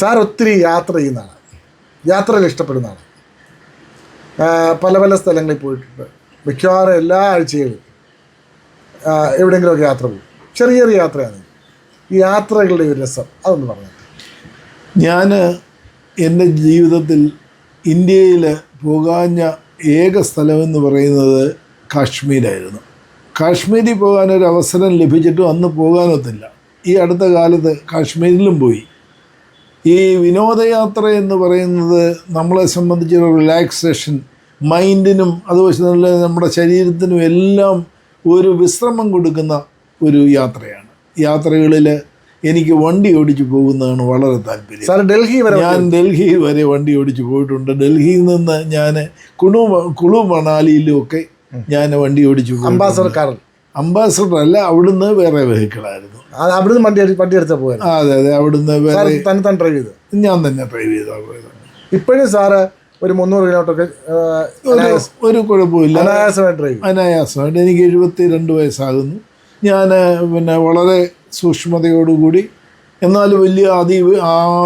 Sir ഒത്തിരി യാത്ര ചെയ്യുന്നതാണ്. യാത്രകൾ ഇഷ്ടപ്പെടുന്നതാണ്. പല പല സ്ഥലങ്ങളിൽ പോയിട്ടുണ്ട്. മിക്കവാറും എല്ലാ ആഴ്ചയിലും എവിടെയെങ്കിലുമൊക്കെ യാത്ര പോകും. ചെറിയ ചെറിയ യാത്രയാണ്. ഈ യാത്രകളുടെ ഒരു രസം അതൊന്ന് പറഞ്ഞു ഞാൻ എന്റെ ജീവിതത്തിൽ ഇന്ത്യയിൽ പോകാഞ്ഞ ഏക സ്ഥലമെന്ന് പറയുന്നത് കാശ്മീരായിരുന്നു. കാശ്മീരിൽ പോകാനൊരു അവസരം ലഭിച്ചിട്ടും അന്ന് പോകാനൊത്തില്ല. ഈ അടുത്ത കാലത്ത് കാശ്മീരിലും പോയി. ഈ വിനോദയാത്ര എന്ന് പറയുന്നത് നമ്മളെ സംബന്ധിച്ചൊരു റിലാക്സേഷൻ മൈൻഡിനും അതുപോലെ നമ്മുടെ ശരീരത്തിനും എല്ലാം ഒരു വിശ്രമം കൊടുക്കുന്ന ഒരു യാത്രയാണ്. യാത്രകളിൽ എനിക്ക് വണ്ടി ഓടിച്ചു പോകുന്നതാണ് വളരെ താല്പര്യം. സാർ ഡൽഹി വരെ ഞാൻ ഡൽഹി വരെ വണ്ടി ഓടിച്ചു പോയിട്ടുണ്ട്. ഡൽഹിയിൽ നിന്ന് ഞാൻ കുണു കുളു മണാലിയിലും ഒക്കെ ഞാൻ വണ്ടി ഓടിച്ചു പോകും അംബാസഡർ കാറിൽ അംബാസഡർ അല്ല അവിടുന്ന് വേറെ വെഹിക്കിളായിരുന്നു. അവിടുന്ന് വണ്ടി എടുത്ത് വണ്ടി എടുത്താൽ പോയത്. അതെ അതെ അവിടുന്ന് വേറെ തന്നെ തന്നെ ഡ്രൈവ് ചെയ്തു? ഞാൻ തന്നെ ഡ്രൈവ് ചെയ്ത പോയത്. ഇപ്പോഴും സാറ് ഒരു മുന്നൂറ് കിലോമീറ്ററൊക്കെ ഒരു ഒരു കുഴപ്പമില്ല. അനായാസമായിട്ട് ഡ്രൈവ് അനായാസമായിട്ട് എനിക്ക് എഴുപത്തി രണ്ട് വയസ്സാകുന്നു. ഞാൻ പിന്നെ വളരെ സൂക്ഷ്മതയോടുകൂടി എന്നാൽ വലിയ അതി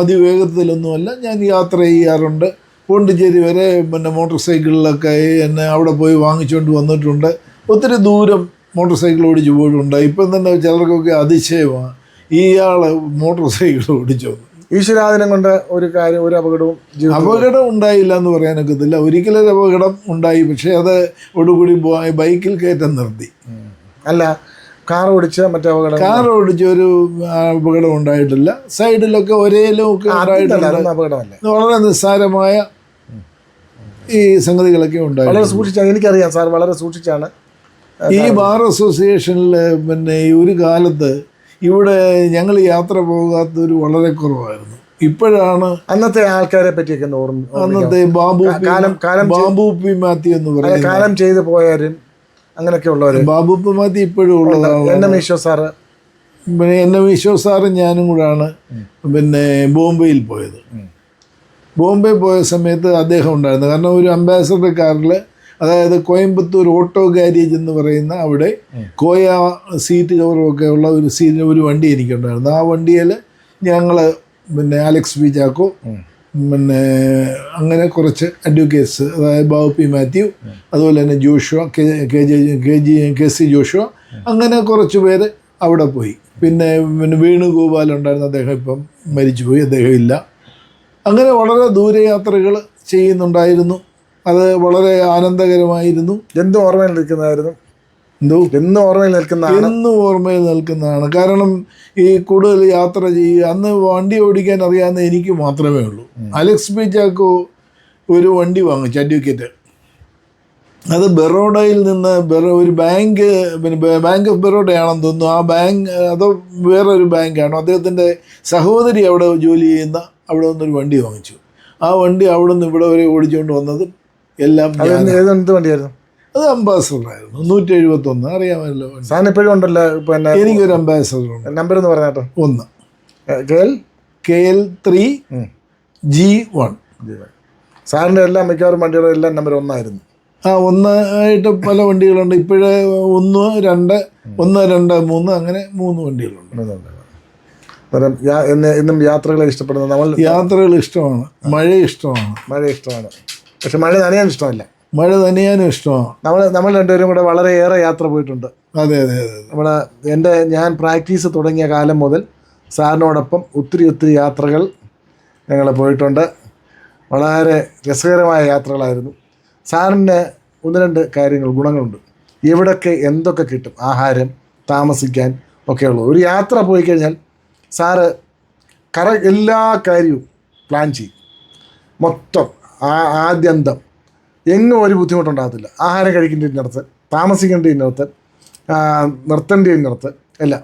അതിവേഗത്തിലൊന്നുമല്ല ഞാൻ യാത്ര ചെയ്യാറുണ്ട്. പോണ്ടിച്ചേരി വരെ പിന്നെ മോട്ടോർ സൈക്കിളിലൊക്കെ എന്നെ അവിടെ പോയി വാങ്ങിച്ചുകൊണ്ട് വന്നിട്ടുണ്ട്. ഒത്തിരി ദൂരം മോട്ടോർ സൈക്കിൾ ഓടിച്ച് പോയിട്ടുണ്ട്. ഇപ്പം തന്നെ ചിലർക്കൊക്കെ അതിശയമാണ്. ഇയാൾ മോട്ടോർ സൈക്കിൾ ഓടിച്ചു ഈശ്വരാധനം കൊണ്ട് ഒരു കാര്യം ഒരു അപകടവും അപകടം ഉണ്ടായില്ല എന്ന് പറയാനൊക്കത്തില്ല ഒരിക്കലൊരു അപകടം ഉണ്ടായി. പക്ഷേ അത് ഒടുകൂടി ബൈക്കിൽ കയറ്റം നിർത്തി. അല്ല കാർ ഓടിച്ച മറ്റേ അപകടം കാർ ഓടിച്ച ഒരു അപകടം ഉണ്ടായിട്ടില്ല. സൈഡിലൊക്കെ ഒരേലും ഒക്കെ അപകടമല്ല? വളരെ നിസ്സാരമായ ഈ സംഗതികളൊക്കെ ഉണ്ടായി വളരെ സൂക്ഷിച്ചാണ്. എനിക്കറിയാം സാർ വളരെ സൂക്ഷിച്ചാണ്. ഈ ബാർ അസോസിയേഷനിൽ പിന്നെ ഈ ഒരു കാലത്ത് ഇവിടെ ഞങ്ങൾ യാത്ര പോകാത്തൊരു വളരെ കുറവായിരുന്നു. ഇപ്പോഴാണ് അന്നത്തെ ആൾക്കാരെ പറ്റിയൊക്കെ ഓർമ്മ അന്നത്തെ ബാബു പി- കാലം- കാലം ബാബു പി മാത്യു എന്ന് പറയുന്നത് കാലം ചെയ്ത് പോയാലും അങ്ങനെയൊക്കെ ഉള്ളവര്. ബാബു പി മാത്യു ഇപ്പോഴും ഉള്ളതാണ് എൻ എം ഈശോ സാറ്. പിന്നെ എൻ എം ഈശോ സാറും ഞാനും കൂടാണ് പിന്നെ ബോംബെയിൽ പോയത്. ബോംബെ പോയ സമയത്ത് അദ്ദേഹം ഉണ്ടായിരുന്നു. കാരണം ഒരു അംബാസഡർ കാറിൽ അതായത് കോയമ്പത്തൂർ ഓട്ടോ ഗാരേജ് എന്ന് പറയുന്ന അവിടെ കോയ സീറ്റ് കവറും ഒക്കെ ഉള്ള ഒരു സീറ്റിന് ഒരു വണ്ടി എനിക്കുണ്ടായിരുന്നു. ആ വണ്ടിയിൽ ഞങ്ങൾ പിന്നെ അലക്സ് ബി ചാക്കോ പിന്നെ അങ്ങനെ കുറച്ച് അഡ്വക്കേറ്റ്സ് അതായത് ബാബു പി മാത്യു അതുപോലെ തന്നെ Joshua K K J K G K C Joshua അങ്ങനെ കുറച്ച് പേര് അവിടെ പോയി. പിന്നെ പിന്നെ വേണുഗോപാൽ ഉണ്ടായിരുന്നു അദ്ദേഹം ഇപ്പം മരിച്ചുപോയി അദ്ദേഹം ഇല്ല. അങ്ങനെ വളരെ ദൂരയാത്രകൾ ചെയ്യുന്നുണ്ടായിരുന്നു. അത് വളരെ ആനന്ദകരമായിരുന്നു. എന്നും ഓർമ്മയിൽ നിൽക്കുന്നതായിരുന്നു? എന്തോ? എന്നും ഓർമ്മയിൽ നിൽക്കുന്ന എന്നും ഓർമ്മയിൽ നിൽക്കുന്നതാണ്. കാരണം ഈ കൂടുതൽ യാത്ര ചെയ്യുക അന്ന് വണ്ടി ഓടിക്കാൻ അറിയാവുന്ന എനിക്ക് മാത്രമേ ഉള്ളൂ. അലക്സ് ബി ചാക്കോ ഒരു വണ്ടി വാങ്ങിച്ചു അഡ്വക്കേറ്റ്. അത് ബറോഡയിൽ നിന്ന് ബെറോ ഒരു ബാങ്ക് പിന്നെ ബാങ്ക് ഓഫ് ബറോഡയാണെന്ന് തോന്നുന്നു. ആ ബാങ്ക് അതോ വേറൊരു ബാങ്കാണോ. അദ്ദേഹത്തിന്റെ സഹോദരി അവിടെ ജോലി ചെയ്യുന്ന അവിടെ നിന്നൊരു വണ്ടി വാങ്ങിച്ചു. ആ വണ്ടി അവിടെ നിന്ന് ഇവിടെ വരെ ഓടിച്ചുകൊണ്ട് വന്നത് എല്ലാം ഏത് വണ്ടിയായിരുന്നു? അത് അംബാസഡർ ആയിരുന്നു നൂറ്റി എഴുപത്തി ഒന്ന് അറിയാമല്ലോ സാധനം ഇപ്പോഴും ഉണ്ടല്ലോ പിന്നെ എനിക്കൊരു അംബാസഡർ ഉണ്ട് നമ്പർ എന്ന് പറഞ്ഞാട്ടോ ഒന്ന്. കേൾ. K L three G one. സാറിന്റെ എല്ലാം മിക്കവാറും വണ്ടിയുടെ എല്ലാം നമ്പർ ഒന്നായിരുന്നു. ആ ഒന്നായിട്ട് പല വണ്ടികളുണ്ട്. ഇപ്പോഴേ ഒന്ന് രണ്ട് ഒന്ന് രണ്ട് മൂന്ന് അങ്ങനെ മൂന്ന് വണ്ടികളുണ്ട്. എന്നും യാത്രകളെ ഇഷ്ടപ്പെടുന്നത് നമ്മൾ യാത്രകൾ ഇഷ്ടമാണ്. മഴ ഇഷ്ടമാണ്. മഴ ഇഷ്ടമാണ്. പക്ഷെ മഴ നനയാൻ ഇഷ്ടമല്ല. മഴ നനയാനും ഇഷ്ടമാണ്. നമ്മൾ നമ്മൾ രണ്ടുപേരും കൂടെ വളരെയേറെ യാത്ര പോയിട്ടുണ്ട്. അതെ അതെ അതെ നമ്മൾ എന്റെ ഞാൻ പ്രാക്ടീസ് തുടങ്ങിയ കാലം മുതൽ സാറിനോടൊപ്പം ഒത്തിരി ഒത്തിരി യാത്രകൾ ഞങ്ങൾ പോയിട്ടുണ്ട്. വളരെ രസകരമായ യാത്രകളായിരുന്നു. സാറിന് ഒന്ന് രണ്ട് കാര്യങ്ങൾ ഗുണങ്ങളുണ്ട്. എവിടൊക്കെ എന്തൊക്കെ കിട്ടും ആഹാരം താമസിക്കാൻ ഒക്കെയുള്ളത് ഒരു യാത്ര പോയി കഴിഞ്ഞാൽ സാറ് കറ എല്ലാ കാര്യവും പ്ലാൻ ചെയ്യും. മൊത്തം. ആ ആദ്യന്തം എങ്ങും ഒരു ബുദ്ധിമുട്ടുണ്ടാകത്തില്ല. ആഹാരം കഴിക്കേണ്ടതിനടുത്ത് താമസിക്കേണ്ടതിനടുത്ത് നിർത്തേണ്ടതിനടുത്ത് എല്ലാം.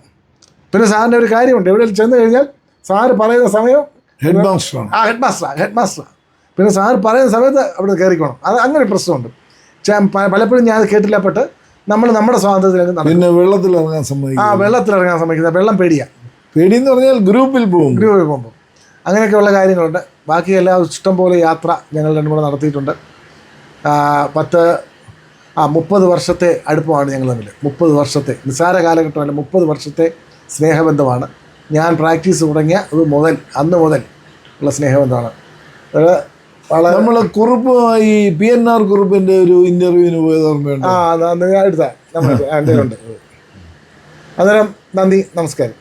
പിന്നെ സാറിന്റെ ഒരു കാര്യമുണ്ട്. എവിടെ ചെന്ന് കഴിഞ്ഞാൽ സാറ് പറയുന്ന സമയം ഹെഡ് മാസ്റ്ററാണ് ആ ഹെഡ് മാസ്റ്ററാണ് ഹെഡ് മാസ്റ്ററാണ് പിന്നെ സാർ പറയുന്ന സമയത്ത് അവിടെ കയറിക്കോണം. അത് അങ്ങനെ ഒരു പ്രശ്നമുണ്ട്. പലപ്പോഴും ഞാൻ അത് കേട്ടില്ലപ്പെട്ട് നമ്മൾ നമ്മുടെ സ്വാതന്ത്ര്യത്തിൽ പിന്നെ വെള്ളത്തിൽ ഇറങ്ങാൻ സമ്മതിക്കും ആ വെള്ളത്തിൽ ഇറങ്ങാൻ സമ്മതിക്കുന്നത് വെള്ളം പേടിയാണ് പേടിയെന്ന് പറഞ്ഞാൽ ഗ്രൂപ്പിൽ പോകും. ഗ്രൂപ്പിൽ പോകുമ്പോൾ അങ്ങനെയൊക്കെയുള്ള കാര്യങ്ങളുണ്ട്. ബാക്കി എല്ലാം ഇഷ്ടം പോലെ യാത്ര ഞങ്ങൾ രണ്ടും കൂടെ നടത്തിയിട്ടുണ്ട്. പത്ത് ആ മുപ്പത് വർഷത്തെ അടുപ്പമാണ് ഞങ്ങൾ തമ്മിൽ. മുപ്പത് വർഷത്തെ നിസ്സാര കാലഘട്ടമല്ല മുപ്പത് വർഷത്തെ സ്നേഹബന്ധമാണ്. ഞാൻ പ്രാക്ടീസ് തുടങ്ങിയ ഇത് മുതൽ അന്ന് മുതൽ ഉള്ള സ്നേഹബന്ധമാണ്. നമ്മൾ വളരെ നമ്മൾ കുറുപ്പുമായി പി എൻ ആർ കുറിപ്പിന്റെ ഒരു ഇന്റർവ്യൂവിന് പോയത് ഓർമ്മയുണ്ട്? ആ എടുത്താൽ നമ്മൾ എന്റെ ഉണ്ട് അന്നേരം നന്ദി നമസ്കാരം.